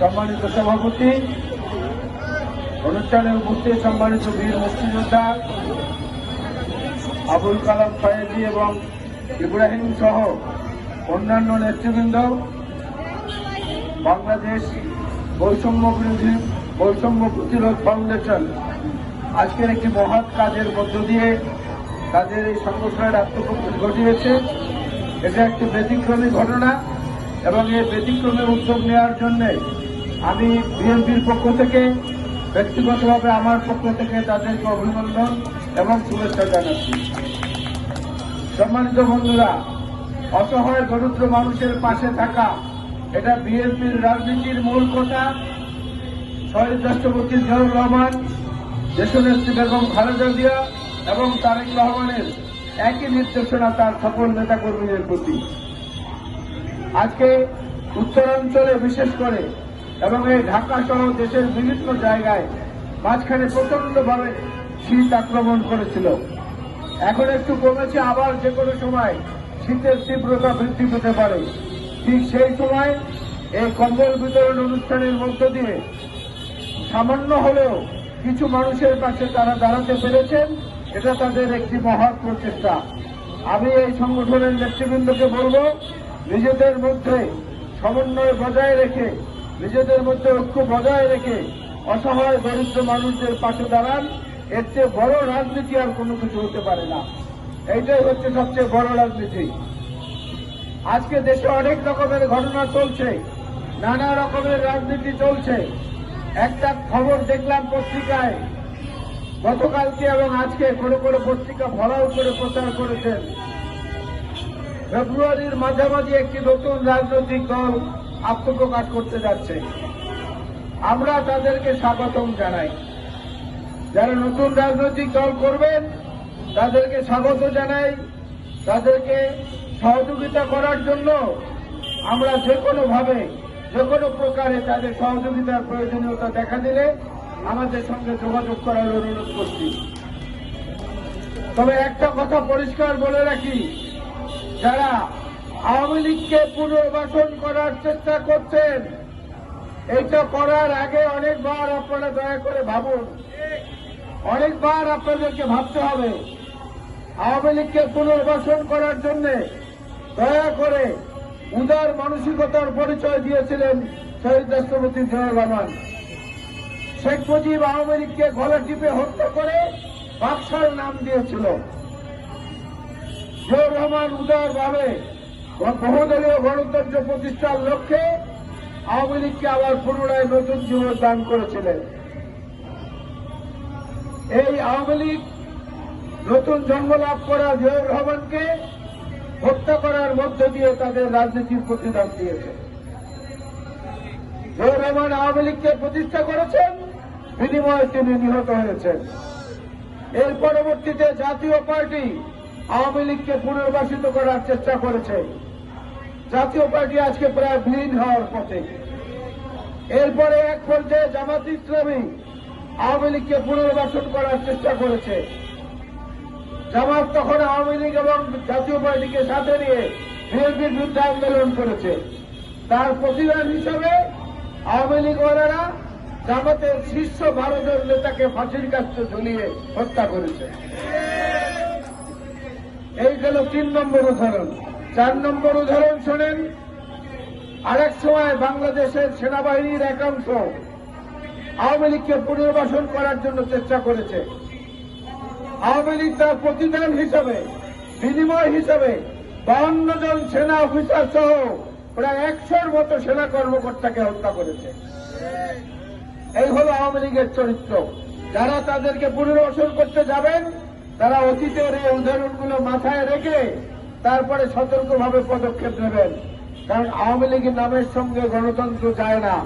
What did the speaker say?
সম্মানিত সভাপতি, অনুষ্ঠানে উপস্থিত সম্মানিত বীর মুক্তিযোদ্ধা আবুল কালাম ফয়েজি এবং ইব্রাহিম সহ অন্যান্য নেতৃবৃন্দ, বাংলাদেশ বৈষম্য বিরোধী বৈষম্য প্রতিরোধ ফাউন্ডেশন। আজকের একটি মহৎ কাজের মধ্য দিয়ে তাদের এই সংগঠনের আত্মপ্রকাশ ঘটিয়েছে। এটা একটি ব্যতিক্রমী ঘটনা এবং এই ব্যতিক্রমী উদ্যোগ নেওয়ার জন্য আমি বিএনপির পক্ষ থেকে ব্যক্তিগতভাবে আমার পক্ষ থেকে তাদেরকে অভিনন্দন এবং শুভেচ্ছা জানাচ্ছি। সম্মানিত বন্ধুরা, অসহায় দরিদ্র মানুষের পাশে থাকা এটা বিএনপির রাজনীতির মূল কথা। শহীদ রাষ্ট্রপতি জিয়াউর রহমান, দেশনেত্রী বেগম খালেদা জিয়া এবং তারেক রহমানের একই নির্দেশনা তার সকল নেতাকর্মীদের প্রতি। আজকে উত্তরাঞ্চলে বিশেষ করে এবং এই ঢাকা সহ দেশের বিভিন্ন জায়গায় মাঝখানে প্রচন্ডভাবে শীত আক্রমণ করেছিল। এখন একটু কমেছে, আবার যে কোনো সময় শীতের তীব্রতা বৃদ্ধি পেতে পারে। ঠিক সেই সময় এই কম্বল বিতরণ অনুষ্ঠানের মধ্য দিয়ে সামান্য হলেও কিছু মানুষের কাছে তারা দাঁড়াতে পেরেছেন, এটা তাদের একটি মহৎ প্রচেষ্টা। আমি এই সংগঠনের নেতৃবৃন্দকে বলব, নিজেদের মধ্যে সমন্বয় বজায় রেখে নিজেদের মধ্যে ঐক্য বজায় রেখে অসহায়, দরিদ্র মানুষদের পাশে দাঁড়ান। এর চেয়ে বড় রাজনীতি আর কোনো কিছু হতে পারে না। এইটাই হচ্ছে সবচেয়ে বড় রাজনীতি। আজকে দেশে অনেক রকমের ঘটনা চলছে, নানা রকমের রাজনীতি চলছে। একটা খবর দেখলাম পত্রিকায়, গতকালকে এবং আজকে কোনো কোনো পত্রিকা ভরাও করে প্রচার করেছেন। ফেব্রুয়ারির মাঝামাঝি একটি নতুন রাজনৈতিক দল আত্মপ্রকাশ করতে যাচ্ছে। আমরা তাদেরকে স্বাগতম জানাই। যারা নতুন রাজনৈতিক দল করবেন, তাদেরকে স্বাগত জানাই। তাদেরকে সহযোগিতা করার জন্য আমরা যে কোনো ভাবে যে কোনো প্রকারে তাদের সহযোগিতার প্রয়োজনীয়তা দেখা দিলে আমাদের সঙ্গে যোগাযোগ করার অনুরোধ করছি। তবে একটা কথা পরিষ্কার বলে রাখি, যারা আওয়ামী লীগকে পুনর্বাসন করার চেষ্টা করছেন। এইটা করার আগে অনেকবার আপনারা দয়া করে ভাবুন। অনেকবার আপনাদেরকে ভাবতে হবে। আওয়ামী লীগকে পুনর্বাসন করার জন্য দয়া করে উদার মানসিকতার পরিচয় দিয়েছিলেন শহীদ রাষ্ট্রপতি জিয়াউর রহমান। শেখ মুজিব আওয়ামী লীগকে গলা টিপে হত্যা করে বাক্সার নাম দিয়েছিল। জিয়াউর রহমান উদারভাবে বহুদলীয় গণতন্ত্র প্রতিষ্ঠার লক্ষ্যে আওয়ামী লীগকে আবার পুনরায় নতুন জীবন দান করেছিলেন। এই আওয়ামী লীগ নতুন জন্ম লাভ করা জিয়াউর রহমানকে হত্যা করার মধ্য দিয়ে তাদের রাজনীতির প্রতিদান দিয়েছে। জিয়াউর রহমান আওয়ামী লীগকে প্রতিষ্ঠা করেছেন, বিনিময়ে তিনি নিহত হয়েছেন। এর পরবর্তীতে জাতীয় পার্টি আওয়ামী লীগকে পুনর্বাসিত করার চেষ্টা করেছে। জাতীয় পার্টি আজকে প্রায় বিলীন হওয়ার পথে। এরপরে এক পর্যায়ে জামাত ইসলামী আওয়ামী লীগকে পুনর্বাসন করার চেষ্টা করেছে। জামাত তখন আওয়ামী লীগ এবং জাতীয় পার্টিকে সাথে নিয়ে বিএনপির বিরুদ্ধে আন্দোলন করেছে। তার প্রতিবাদ হিসাবে আওয়ামী লীগ ওনারা জামাতের শীর্ষ জন নেতাকে ফাঁসির কাছে ঝুলিয়ে হত্যা করেছে। এই গেল তিন নম্বর উদাহরণ। চার নম্বর উদাহরণ শোনেন। আরেক সময় বাংলাদেশের সেনাবাহিনীর একাংশ আওয়ামী লীগকে পুনর্বাসন করার জন্য চেষ্টা করেছে। আওয়ামী লীগ তার প্রতিদান হিসাবে, বিনিময় হিসাবে বাউন্ন জন সেনা অফিসার সহ প্রায় একশোর মতো সেনা কর্মকর্তাকে হত্যা করেছে। এই হল আওয়ামী লীগের চরিত্র। যারা তাদেরকে পুনর্বাসন করতে যাবেন, তারা অতীতের এই উদাহরণগুলো মাথায় রেখে তারপরে সতর্কভাবে পদক্ষেপ নেবেন। কারণ আওয়ামী লীগের নামের সঙ্গে গণতন্ত্র যায় না।